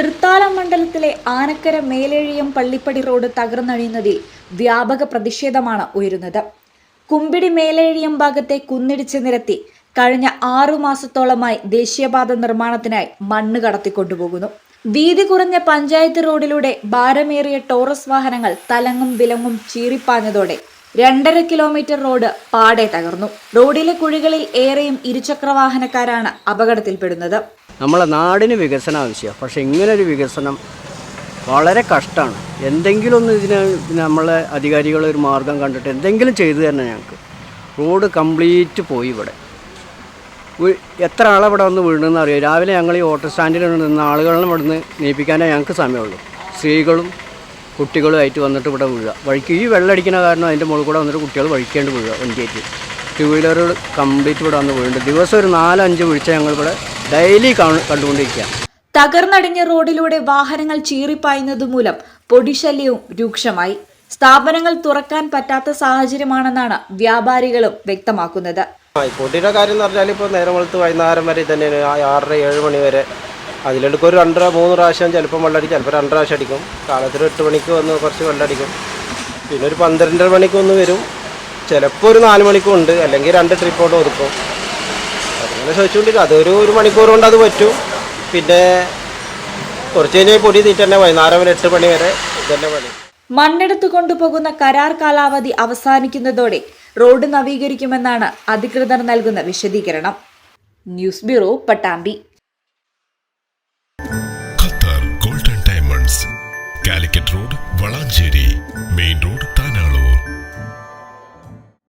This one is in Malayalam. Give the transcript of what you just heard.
കുത്താലം മണ്ഡലത്തിലെ ആനക്കര മേലേഴിയം പള്ളിപ്പടി റോഡ് തകർന്നഴിയുന്നതിൽ വ്യാപക പ്രതിഷേധമാണ് ഉയരുന്നത്. കുമ്പിടി മേലേഴിയം ഭാഗത്തെ കുന്നിടിച്ച് നിരത്തി കഴിഞ്ഞ ആറു മാസത്തോളമായി ദേശീയപാത നിർമ്മാണത്തിനായി മണ്ണ് കടത്തിക്കൊണ്ടുപോകുന്നു. വീതി കുറഞ്ഞ പഞ്ചായത്ത് റോഡിലൂടെ ഭാരമേറിയ ടോറസ് വാഹനങ്ങൾ തലങ്ങും വിലങ്ങും ചീറിപ്പാഞ്ഞതോടെ രണ്ടര കിലോമീറ്റർ റോഡ് പാടെ തകർന്നു. റോഡിലെ കുഴികളിൽ ഏറെയും ഇരുചക്ര വാഹനക്കാരാണ് അപകടത്തിൽപ്പെടുന്നത്. നമ്മളെ നാടിന് വികസനം ആവശ്യമാണ്. പക്ഷേ ഇങ്ങനൊരു വികസനം വളരെ കഷ്ടമാണ്. എന്തെങ്കിലും ഒന്ന് ഇതിന് നമ്മളെ അധികാരികളൊരു മാർഗം കണ്ടിട്ട് എന്തെങ്കിലും ചെയ്തു തരണം ഞങ്ങൾക്ക്. റോഡ് കംപ്ലീറ്റ് പോയി ഇവിടെ. എത്ര ആളെ ഇവിടെ വന്ന് വീണെന്ന് അറിയാം? രാവിലെ ഞങ്ങൾ ഈ ഓട്ടോ സ്റ്റാൻഡിൽ നിന്ന് ആളുകളെ ഇവിടെ നിന്ന് നീപ്പിക്കാനേ ഞങ്ങൾക്ക് സമയമുള്ളൂ. സ്ത്രീകളും കുട്ടികളും ആയിട്ട് വന്നിട്ട് ഇവിടെ വീഴുക. വഴിക്ക് ഈ വെള്ളമടിക്കുന്ന കാരണം അതിന്റെ മുകളിൽ കൂടെ വന്നിട്ട് കുട്ടികൾ വഴിക്കേണ്ടി വീഴുക വണ്ടിയായിട്ട്. ടു വീലറുകൾ കംപ്ലീറ്റ് ഇവിടെ വന്ന് വീഴുന്നുണ്ട്. ദിവസം ഒരു നാലഞ്ച് വീഴ്ച ഞങ്ങളിവിടെ ഡെയിലി കാണു കണ്ടുകൊണ്ടിരിക്കുക. തകർന്നടിഞ്ഞ റോഡിലൂടെ വാഹനങ്ങൾ ചീറിപ്പായുന്നത് മൂലം പൊടിശല്യവും രൂക്ഷമായി. സ്ഥാപനങ്ങൾ തുറക്കാൻ പറ്റാത്ത സാഹചര്യമാണെന്നാണ് വ്യാപാരികളും വ്യക്തമാക്കുന്നത്. പൊടിയുടെ കാര്യം എന്ന് പറഞ്ഞാൽ ഇപ്പോൾ നേരം വെളുത്ത് വൈകുന്നേരം വരെ തന്നെ തന്നെയാണ് ആറര ഏഴ് മണി വരെ. അതിലെടുക്കും ഒരു രണ്ടര മൂന്ന് പ്രാവശ്യം ചിലപ്പം വെള്ളമടിക്കും ചിലപ്പോൾ രണ്ട് പ്രാവശ്യം അടിക്കും. കാലത്തിൽ എട്ട് മണിക്ക് വന്ന് കുറച്ച് വെള്ളമടിക്കും പിന്നെ ഒരു പന്ത്രണ്ടര മണിക്ക് ഒന്ന് വരും. ചിലപ്പോൾ ഒരു നാല് മണിക്കും ഉണ്ട്. അല്ലെങ്കിൽ രണ്ട് ട്രിപ്പോട്ട് ഒതുക്കും. അങ്ങനെ ചോദിച്ചുകൊണ്ടിരിക്കും അതൊരു ഒരു മണിക്കൂർ കൊണ്ട് അത് പറ്റും. പിന്നെ കുറച്ച് കഴിഞ്ഞാൽ പൊടി തീറ്റ തന്നെ വൈകുന്നേരം വരെ എട്ട് മണി വരെ ഇതന്നെ പണി. മണ്ണെടുത്ത് കൊണ്ടുപോകുന്ന കരാർ കാലാവധി അവസാനിക്കുന്നതോടെ റോഡ് നവീകരിക്കുമെന്നാണ് അധികൃതർ നൽകുന്ന വിശദീകരണം. News bureau Pattambi. Qatar golden diamonds Calicut road Valanchery.